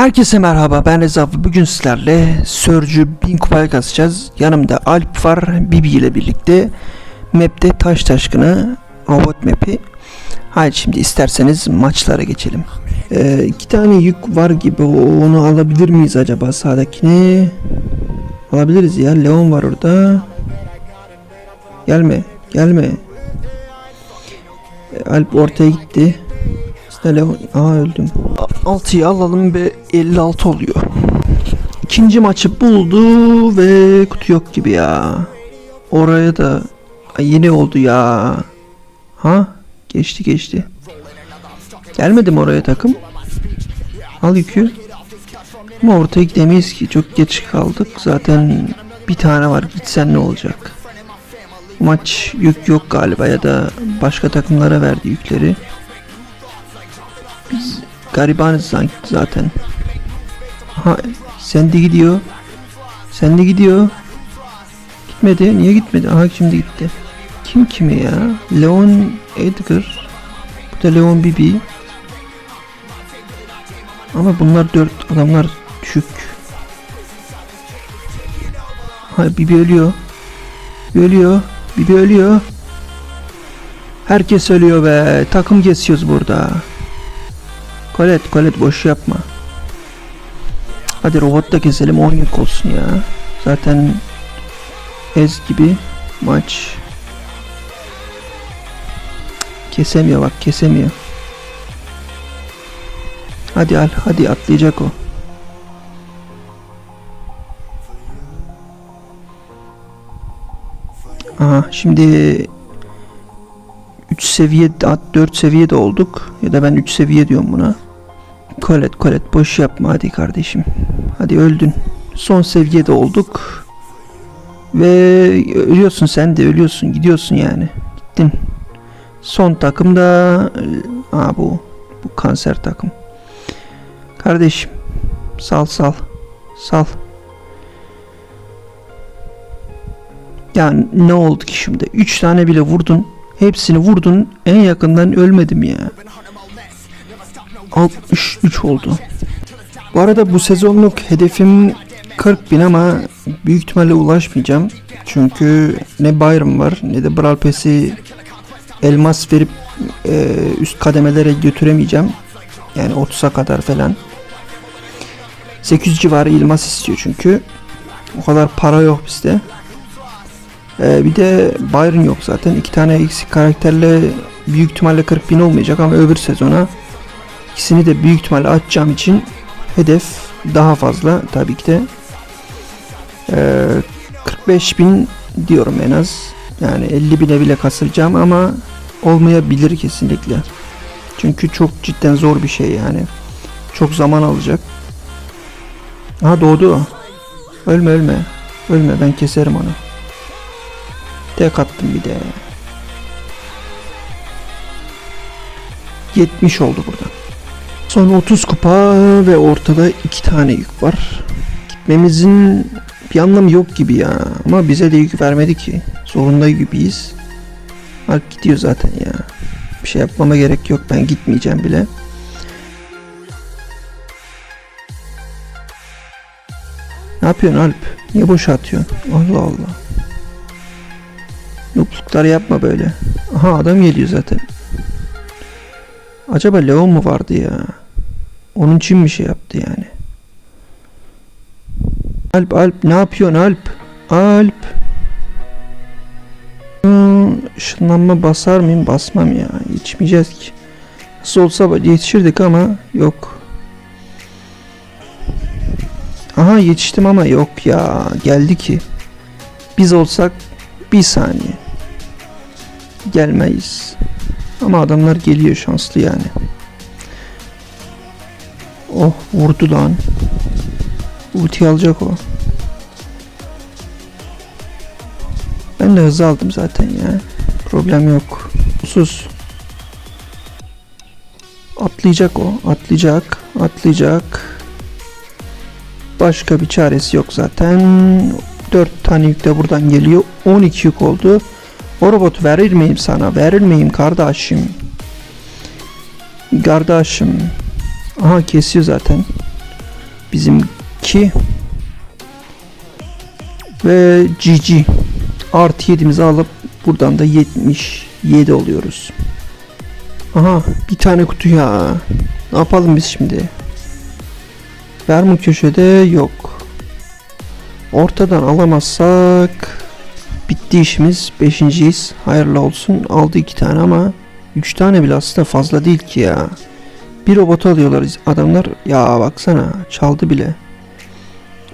Herkese merhaba ben Reza bugün sizlerle Sörcü 1000 kupaya kasacağız. Yanımda Alp var Bibi ile birlikte map'te taş taşkını robot map'i. Haydi şimdi isterseniz maçlara geçelim. Ee, iki tane yük var gibi onu alabilir miyiz acaba sağdakini? Alabiliriz ya Leon var orada. Gelme gelme. Ee, Alp ortaya gitti. İşte Leon. Aa öldüm. 6'yı alalım ve 56 oluyor. İkinci maçı buldu ve kutu yok gibi ya. Oraya da Ay, yine oldu ya. Ha? Geçti geçti. Gelmedi mi oraya takım? Al yükü. Ama ortaya gidemeyiz ki. Çok geç kaldık. Zaten bir tane var. Gitsen ne olacak? Maç yük yok galiba ya da başka takımlara verdi yükleri. Garibanız sanki zaten. Ha sen de gidiyor. Sen de gidiyor. Gitmedi. Niye gitmedi? Aha şimdi gitti. Kim kimi ya? Leon Edgar. Bu da Leon Bibi. Ama bunlar dört adamlar düşük. Ha Bibi ölüyor. Bibi ölüyor. Bibi ölüyor. Herkes ölüyor be. Takım kesiyoruz burada. Kolet kolet boş yapma. Hadi robot da keselim 10 yük olsun ya. Zaten ez gibi maç. Kesemiyor bak kesemiyor. Hadi al hadi atlayacak o. Aha şimdi 3 seviye 4 seviyede olduk ya da ben 3 seviye diyorum buna. Kolet kolet boş yapma hadi kardeşim. Hadi öldün. Son seviyede olduk. Ve ölüyorsun sen de ölüyorsun gidiyorsun yani. Gittin. Son takım da aa bu bu kanser takım. Kardeşim sal sal sal. Yani ne oldu ki şimdi? 3 tane bile vurdun. Hepsini vurdun. En yakından ölmedim ya. 63 oldu. Bu arada bu sezonluk hedefim 40 bin ama büyük ihtimalle ulaşmayacağım. Çünkü ne Byron var ne de Brawl Pass'i elmas verip e, üst kademelere götüremeyeceğim. Yani 30'a kadar falan. 800 civarı elmas istiyor çünkü. O kadar para yok bizde. Ee, bir de Byron yok zaten. İki tane eksik karakterle büyük ihtimalle 40 bin olmayacak ama öbür sezona ikisini de büyük ihtimalle açacağım için hedef daha fazla tabii ki de. Ee, 45 bin diyorum en az. Yani 50 bine bile kasıracağım ama olmayabilir kesinlikle. Çünkü çok cidden zor bir şey yani. Çok zaman alacak. Ha doğdu. Ölme ölme. Ölme ben keserim onu. Tek attım bir de. 70 oldu burada. Son 30 kupa ve ortada iki tane yük var. Gitmemizin bir anlamı yok gibi ya. Ama bize de yük vermedi ki. Zorunda gibiyiz. Alp gidiyor zaten ya. Bir şey yapmama gerek yok. Ben gitmeyeceğim bile. Ne yapıyorsun Alp? Niye boşa atıyorsun? Allah Allah. Nupluklar yapma böyle. Aha adam geliyor zaten. Acaba Leon mu vardı ya? Onun için bir şey yaptı yani. Alp Alp ne yapıyorsun Alp? Alp. Hmm, ışınlanma basar mıyım? Basmam ya. Yetişmeyeceğiz ki. Nasıl olsa yetişirdik ama yok. Aha yetiştim ama yok ya. Geldi ki. Biz olsak bir saniye. Gelmeyiz. Ama adamlar geliyor şanslı yani. Oh vurdu lan. Ulti alacak o. Ben de hızlı aldım zaten ya. Problem yok. Sus. Atlayacak o. Atlayacak. Atlayacak. Başka bir çaresi yok zaten. 4 tane yük de buradan geliyor. 12 yük oldu. O robotu verir miyim sana? Verir miyim kardeşim? Kardeşim. Aha kesiyor zaten. bizimki. Ve GG. Artı 7'mizi alıp buradan da 77 oluyoruz. Aha bir tane kutu ya. Ne yapalım biz şimdi? Vermi köşede yok. Ortadan alamazsak bitti işimiz. Beşinciyiz. Hayırlı olsun. Aldı iki tane ama üç tane bile aslında fazla değil ki ya. Bir robot alıyorlar adamlar. Ya baksana çaldı bile.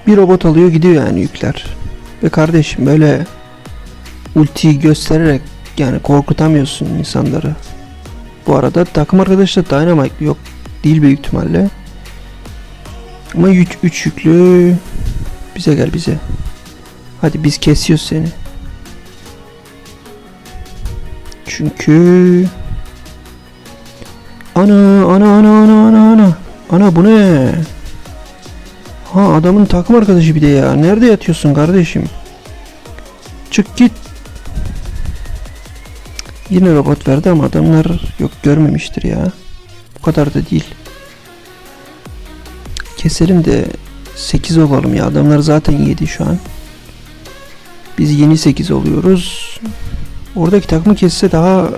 Bir robot alıyor gidiyor yani yükler. Ve kardeşim böyle ultiyi göstererek yani korkutamıyorsun insanları. Bu arada takım arkadaşı da Dynamite yok değil büyük ihtimalle. Ama 3 üç yüklü bize gel bize. Hadi biz kesiyoruz seni. Çünkü ana ana ana ana ana ana ana bu ne? Ha adamın takım arkadaşı bir de ya. Nerede yatıyorsun kardeşim? Çık git. Yine robot verdi ama adamlar yok görmemiştir ya. Bu kadar da değil. Keselim de 8 olalım ya. Adamlar zaten 7 şu an. Biz yeni 8 oluyoruz. Oradaki takımı kesse daha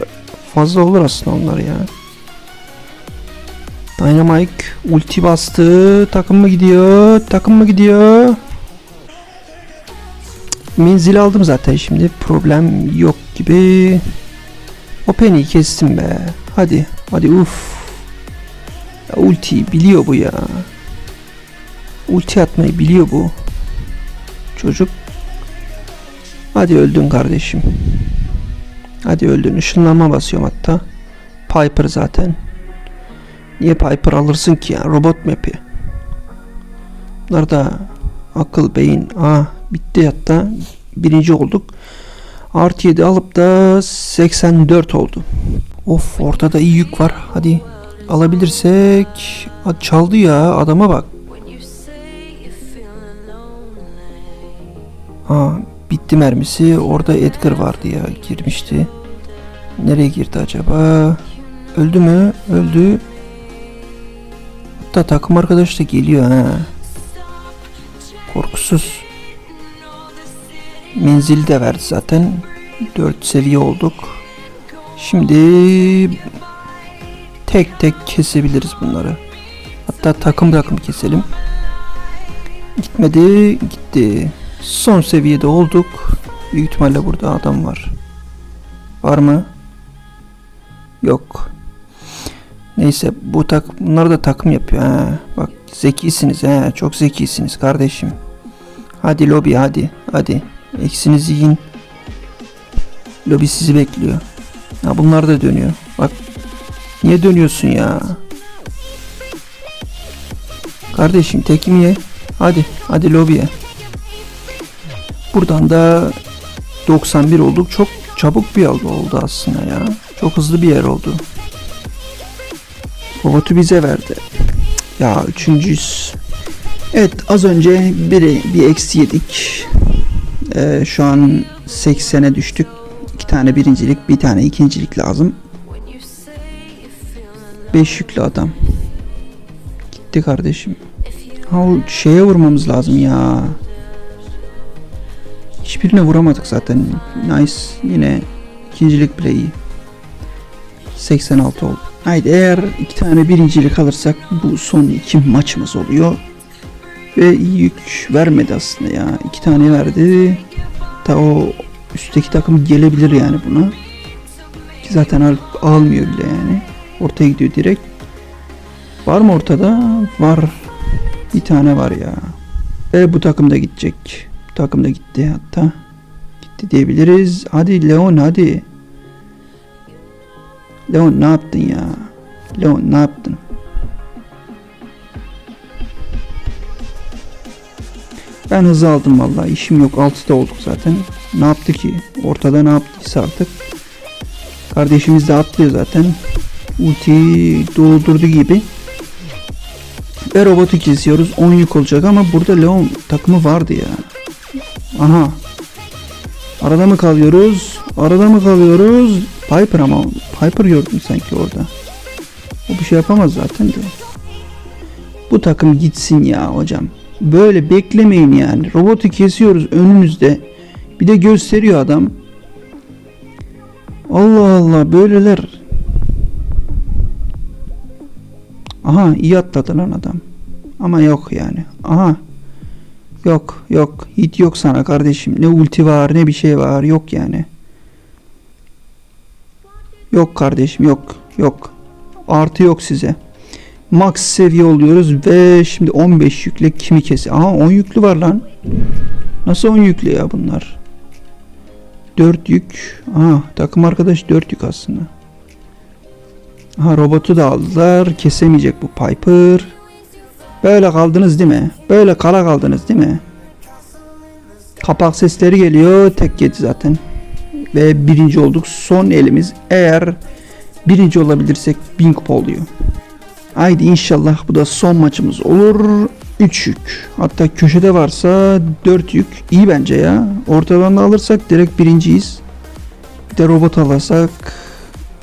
fazla olur aslında onlar ya. Dynamite ulti bastı. Takım mı gidiyor? Takım mı gidiyor? Menzil aldım zaten şimdi. Problem yok gibi. O penny'i kestim be. Hadi. Hadi uf. Ulti biliyor bu ya. Ulti atmayı biliyor bu. Çocuk. Hadi öldün kardeşim. Hadi öldün. Işınlanma basıyorum hatta. Piper zaten. Niye Piper alırsın ki ya? Robot map'i. Bunlar da akıl, beyin. Aa bitti hatta. Birinci olduk. Artı 7 alıp da 84 oldu. Of ortada iyi yük var. Hadi alabilirsek. Çaldı ya adama bak. Aa bitti mermisi. Orada Edgar vardı ya girmişti. Nereye girdi acaba? Öldü mü? Öldü. Hatta takım arkadaşı da geliyor ha. Korkusuz. Menzili de verdi zaten. 4 seviye olduk. Şimdi tek tek kesebiliriz bunları. Hatta takım takım keselim. Gitmedi, gitti. Son seviyede olduk. Büyük ihtimalle burada adam var. Var mı? Yok. Neyse bu tak bunlar da takım yapıyor ha. Bak zekisiniz ha. Çok zekisiniz kardeşim. Hadi lobi hadi. Hadi. Eksinizi yiyin. Lobi sizi bekliyor. Ha bunlar da dönüyor. Bak. Niye dönüyorsun ya? Kardeşim tekim ye. Hadi. Hadi lobiye. Buradan da 91 olduk. Çok çabuk bir yol oldu aslında ya. Çok hızlı bir yer oldu. Robotu bize verdi. Ya üçüncüyüz. Evet az önce biri bir eksi yedik. Ee, şu an 80'e düştük. İki tane birincilik, bir tane ikincilik lazım. 5 yüklü adam. Gitti kardeşim. Ha o şeye vurmamız lazım ya. Hiçbirine vuramadık zaten. Nice. Yine ikincilik bile iyi. 86 oldu. Haydi eğer iki tane birincilik alırsak bu son iki maçımız oluyor. Ve iyi yük vermedi aslında ya. İki tane verdi. Ta o üstteki takım gelebilir yani buna. Ki zaten al almıyor bile yani. Ortaya gidiyor direkt. Var mı ortada? Var. Bir tane var ya. Ve bu takım da gidecek. Bu takım da gitti hatta. Gitti diyebiliriz. Hadi Leon hadi. Leon ne yaptın ya? Leon ne yaptın? Ben hızı aldım vallahi işim yok 6'da olduk zaten. Ne yaptı ki? Ortada ne yaptıysa artık. Kardeşimiz de atlıyor zaten. Ulti doldurdu gibi. Ve robotu kesiyoruz. 10 yük olacak ama burada Leon takımı vardı ya. Aha. Arada mı kalıyoruz? Arada mı kalıyoruz? Piper ama Piper gördüm sanki orada. O bir şey yapamaz zaten de. Bu takım gitsin ya hocam. Böyle beklemeyin yani. Robotu kesiyoruz önünüzde. Bir de gösteriyor adam. Allah Allah böyleler. Aha iyi atladı lan adam. Ama yok yani. Aha. Yok yok. Hit yok sana kardeşim. Ne ulti var ne bir şey var. Yok yani. Yok kardeşim yok. Yok. Artı yok size. Max seviye oluyoruz ve şimdi 15 yükle kimi kesi? Aha 10 yüklü var lan. Nasıl 10 yüklü ya bunlar? 4 yük. Aha takım arkadaş 4 yük aslında. Aha robotu da aldılar. Kesemeyecek bu Piper. Böyle kaldınız değil mi? Böyle kala kaldınız değil mi? Kapak sesleri geliyor. Tek yedi zaten. Ve birinci olduk. Son elimiz. Eğer birinci olabilirsek 1000 kupa oluyor. Haydi inşallah bu da son maçımız olur. 3 yük. Hatta köşede varsa 4 yük. İyi bence ya. Ortadan da alırsak direkt birinciyiz. Bir de robot alırsak.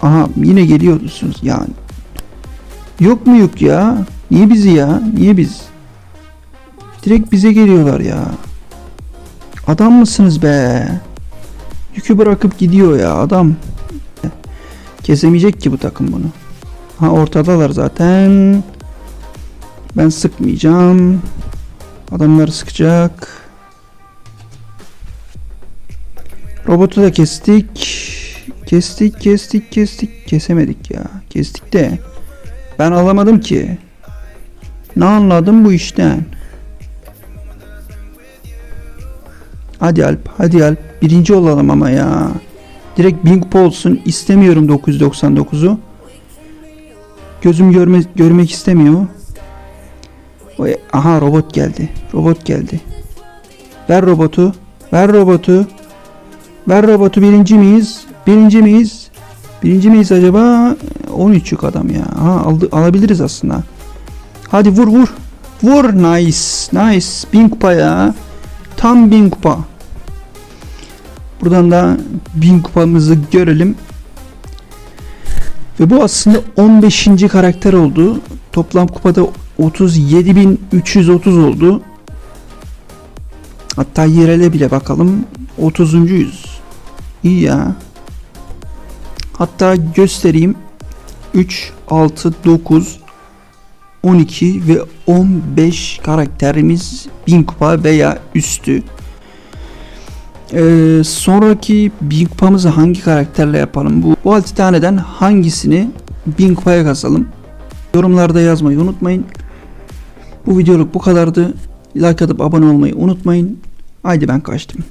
Aha yine geliyorsunuz yani. Yok mu yük ya? Niye bizi ya? Niye biz? Direkt bize geliyorlar ya. Adam mısınız be? Yükü bırakıp gidiyor ya adam. Kesemeyecek ki bu takım bunu. Ha ortadalar zaten. Ben sıkmayacağım. Adamlar sıkacak. Robotu da kestik. Kestik, kestik, kestik. Kesemedik ya. Kestik de. Ben alamadım ki. Ne anladım bu işten? Hadi Alp, hadi Alp. Birinci olalım ama ya. Direkt 1000 kupa olsun. İstemiyorum 999'u. Gözüm görme, görmek istemiyor. Oy, Aha robot geldi. Robot geldi. Ver robotu. Ver robotu. Ver robotu birinci miyiz? Birinci miyiz? Birinci miyiz acaba? 13 yük adam ya. Aha aldı, alabiliriz aslında. Hadi vur vur. Vur nice. Nice. 1000 kupa ya. Tam 1000 kupa. Buradan da 1000 kupamızı görelim. Ve bu aslında 15. karakter oldu. Toplam kupada 37.330 oldu. Hatta yerele bile bakalım. 30. yüz. İyi ya. Hatta göstereyim. 3, 6, 9, 12 ve 15 karakterimiz 1000 kupa veya üstü. Ee, sonraki 1000 kupamızı hangi karakterle yapalım? Bu, bu 6 taneden hangisini 1000 kupaya kasalım? Yorumlarda yazmayı unutmayın. Bu videoluk bu kadardı. Like atıp abone olmayı unutmayın. Haydi ben kaçtım.